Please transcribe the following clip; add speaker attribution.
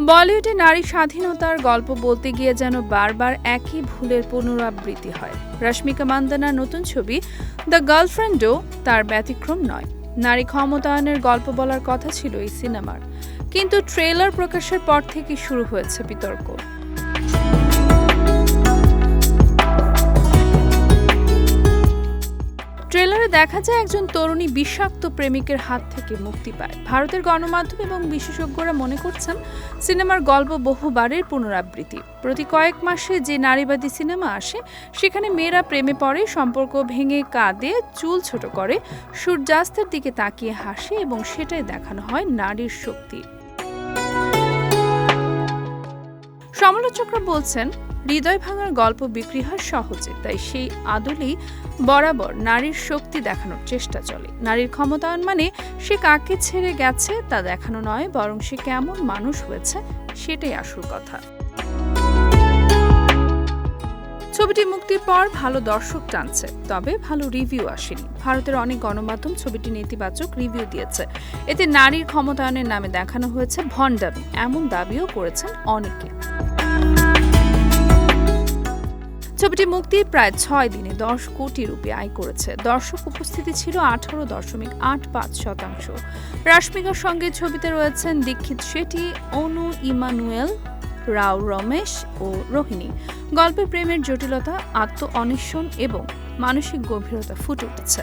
Speaker 1: বলিউডে নারী স্বাধীনতার গল্প বলতে গিয়ে যেন বারবার একই ভুলের পুনরাবৃত্তি হয়। রশ্মিকা মান্দানার নতুন ছবি দ্য গার্লফ্রেন্ডও তার ব্যতিক্রম নয়। নারী ক্ষমতায়নের গল্প বলার কথা ছিল এই সিনেমার। কিন্তু ট্রেলার প্রকাশের পর থেকে শুরু হয়েছে বিতর্ক। দেখা যায় একজন তরুণী বিষাক্ত প্রেমিকের হাত থেকে মুক্তি পায়। ভারতের গণমাধ্যম এবং বিশেষজ্ঞরা মনে করছেন, সিনেমার গল্প বহুবারের পুনরাবৃত্তি। প্রতি কয়েক মাসে যে নারীবাদী সিনেমা আসে, সেখানে মেয়েরা প্রেমে পড়ে, সম্পর্ক ভেঙে কাঁদে, চুল ছোট করে, সূর্যাস্তের দিকে তাকিয়ে হাসে এবং সেটাই দেখানো হয় নারীর শক্তি। সমালোচকরা বলছেন হৃদয় ভাঙার গল্প বিক্রি হয় সহজে, তাই সেই আদলেই বরাবর নারীর শক্তি দেখানোর চেষ্টা চলে। নারীর ক্ষমতায়ন মানে সে কাকে ছেড়ে গেছে তা দেখানো নয়, বরং সে কেমন মানুষ হয়েছে সেটাই আসল কথা। ছবিটি মুক্তির পর ভালো দর্শক টানছে, তবে ভালো রিভিউ আসেনি। ভারতের অনেক গণমাধ্যম ছবিটি নেতিবাচক রিভিউ দিয়েছে। এতে নারীর ক্ষমতায়নের নামে দেখানো হয়েছে ভণ্ডামি, এমন দাবিও করেছেন অনেকে। ছবিটি মুক্তির প্রায় ছয় দিনে দশ কোটি রুপি আয় করেছে। দর্শক উপস্থিতি ছিল আঠারো দশমিক আট পাঁচ শতাংশ। রাশ্মিকার সঙ্গে ছবিতে রয়েছেন দীক্ষিত শেঠি, অনু ইমানুয়েল রাও, রমেশ ও রোহিণী। গল্পে প্রেমের জটিলতা আত্ম অন্বেষণ এবং মানসিক গভীরতা ফুটে উঠেছে।